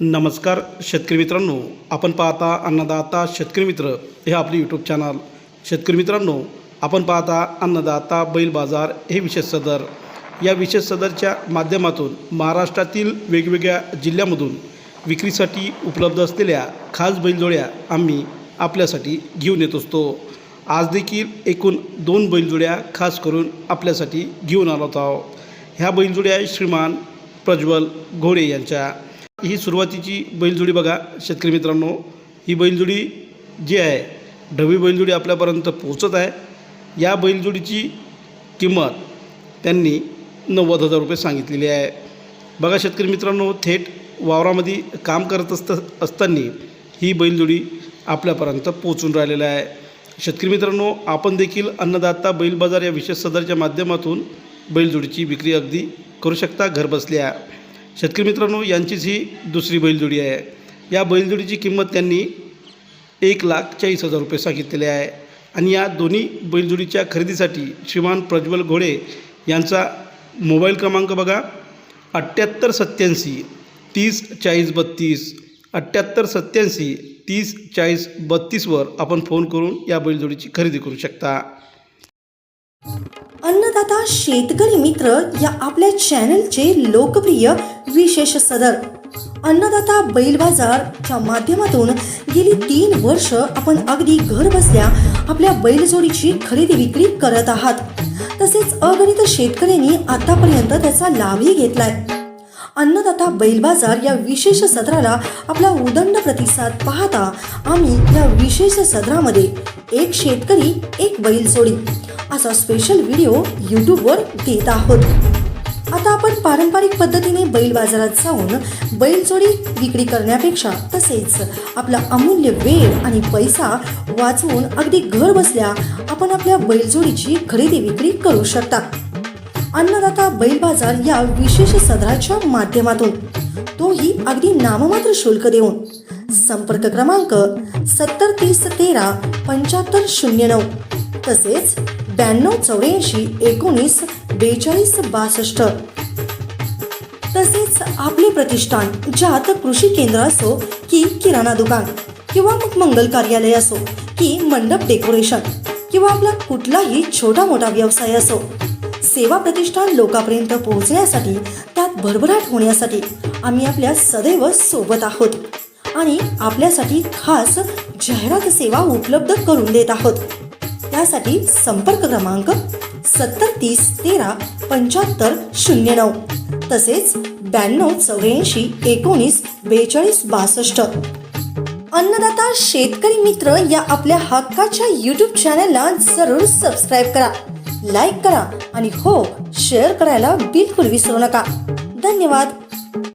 नमस्कार शेतकरी मित्रांनो. आपण पाहता अन्नदाता शेतकरी मित्र हे आपले यूट्यूब चॅनल शेतकरी मित्रांनो आपण पाहता अन्नदाता बैल बाजार हे विशेष सदर. या विशेष सदरच्या माध्यमातून महाराष्ट्रातील वेगवेगळ्या जिल्ह्यामधून विक्रीसाठी उपलब्ध असलेल्या खास बैलजोड्या आम्ही आपल्यासाठी घेऊन येत असतो. आज देखील एकूण दोन बैलजोड्या खास करून आपल्यासाठी घेऊन आलो आहोत. ह्या बैलजोड्या श्रीमान प्रज्वल घोडे यांच्या. ही सुरुवातीची बैलजोडी बघा शेतकरी मित्रांनो. ही बैलजोडी जी आहे ढवी बैलजोडी आपल्यापर्यंत पोहोचत आहे. या बैलजोडीची किंमत त्यांनी नव्वद हजार रुपये सांगितलेली आहे. बघा शेतकरी मित्रांनो थेट वावरामध्ये काम करत असत असताना ही बैलजोडी आपल्यापर्यंत पोचून राहिलेलं आहे. शेतकरी मित्रांनो आपण देखील अन्नदाता बैल बाजार या विशेष सदरच्या माध्यमातून बैलजोडीची विक्री अगदी करू शकता घरबसल्या. शेतकरी मित्रांनो यांचीच ही दुसरी बैलजोडी आहे. या बैलजोडीची किंमत त्यांनी एक लाख चाळीस हजार रुपये सांगितलेले आहे. आणि या दोन्ही बैलजोडीच्या खरेदीसाठी श्रीमान प्रज्वल घोडे यांचा मोबाईल क्रमांक बघा. अठ्ठ्याहत्तर सत्याऐंशी तीस चाळीस बत्तीस अठ्ठ्याहत्तर सत्याऐंशी तीस चाळीस बत्तीसवर आपण फोन करून या बैलजोडीची खरेदी करू शकता. अन्नदाता शेतकरी मित्र या आपल्या चॅनलचे लोकप्रिय विशेष सदर. अन्नदाता बैल बाजारच्या माध्यमातून गेली तीन वर्ष आपण अगदी घर बसल्या आपल्या बैलजोडीची खरेदी विक्री करत आहात. तसेच अगणित शेतकऱ्यांनी आतापर्यंत त्याचा लाभही घेतलाय. अन्नदाता बैल बाजार या विशेष सदराला आपला उदंड प्रतिसाद पाहता आम्ही या विशेष सदरामध्ये एक शेतकरी एक बैलजोडी असा स्पेशल व्हिडिओ यूट्यूबवर देत आहोत. आता आपण पारंपरिक पद्धतीने बैल बाजारात जाऊन बैलजोडी विक्री करण्यापेक्षा तसेच आपला अमूल्य वेळ आणि पैसा वाचवून अगदी घर बसल्या आपण आपल्या बैलजोडीची खरेदी विक्री करू शकता. अन्नदाता बैल बाजार या विशेष सदराच्या माध्यमातून. तोही अगदी नाममात्र शुल्क देऊन. संपर्क क्रमांक सत्तर तीस तेरा पंच्याहत्तर शून्य नऊ. तसेच ब्याण्णव चौऱ्याऐंशी एकोणीस बेचाळीस बासष्ट. तसेच आपले प्रतिष्ठान ज्यात कृषी केंद्र असो की किराणा दुकान किंवा मग मंगल कार्यालय असो की मंडप डेकोरेशन किंवा आपला कुठलाही छोटा मोठा व्यवसाय असो. सेवा प्रतिष्ठान लोकांपर्यंत पोहोचण्यासाठी त्यात भरभराट होण्यासाठी आम्ही आपल्या सदैव सोबत आहोत आणि आपल्यासाठी खास जाहिरात सेवा उपलब्ध करून देत आहोत. त्यासाठी संपर्क क्रमांक सत्तर तीस तेरा पंच्याहत्तर शून्य नऊ तसेच ब्याण्णव चौऱ्याऐंशी एकोणीस बेचाळीस बासष्ट. अन्नदाता शेतकरी मित्र या आपल्या हक्काच्या यूट्यूब चॅनलला जरूर सबस्क्राईब करा. लाईक करा आणि हो शेअर करायला बिलकुल विसरू नका. धन्यवाद.